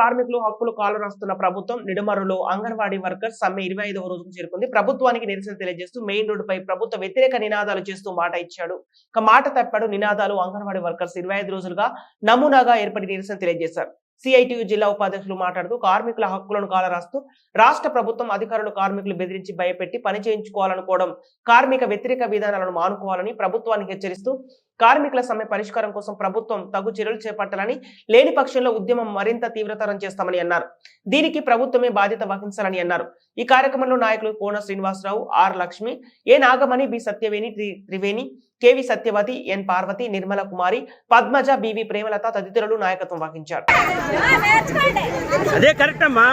కార్మికులు హక్కులు కాలు రాస్తున్న ప్రభుత్వం నిడమరులో అంగన్వాడీ వర్కర్స్ సమ్మె ఇరవై ఐదవ రోజుకు చేరుకుంది. ప్రభుత్వానికి నిరసన తెలియజేస్తూ మెయిన్ రోడ్డుపై ప్రభుత్వ వ్యతిరేక నినాదాలు చేస్తూ మాట ఇచ్చాడు. ఒక మాట తప్పాడు నినాదాలు అంగన్వాడీ వర్కర్స్ ఇరవై రోజులుగా నమూనాగా ఏర్పడి నిరసన తెలియజేశారు. సిఐటియు జిల్లా ఉపాధ్యక్షులు మాట్లాడుతూ కార్మికుల హక్కులను కాలరాస్తూ రాష్ట్ర ప్రభుత్వం అధికారులు కార్మికులు బెదిరించి భయపెట్టి పని చేయించుకోవాలనుకోవడం కార్మిక వ్యతిరేక విధానాలను మానుకోవాలని ప్రభుత్వాన్ని హెచ్చరిస్తూ కార్మికుల సమ్మె పరిష్కారం కోసం ప్రభుత్వం తగు చర్యలు చేపట్టాలని లేని పక్షంలో ఉద్యమం మరింత తీవ్రతరం చేస్తామని అన్నారు దీనికి ప్రభుత్వమే బాధ్యత వహించాలని అన్నారు ఈ కార్యక్రమంలో నాయకులు Kona Srinivasarao R Lakshmi A Nagamani B Satyaveni three- Triveni KV Satyavathi N Parvathi Nirmala Kumari Padmaja B V Premalatha తదితరులు నాయకత్వం వహించారు అదే కరెక్ట్ అమ్మా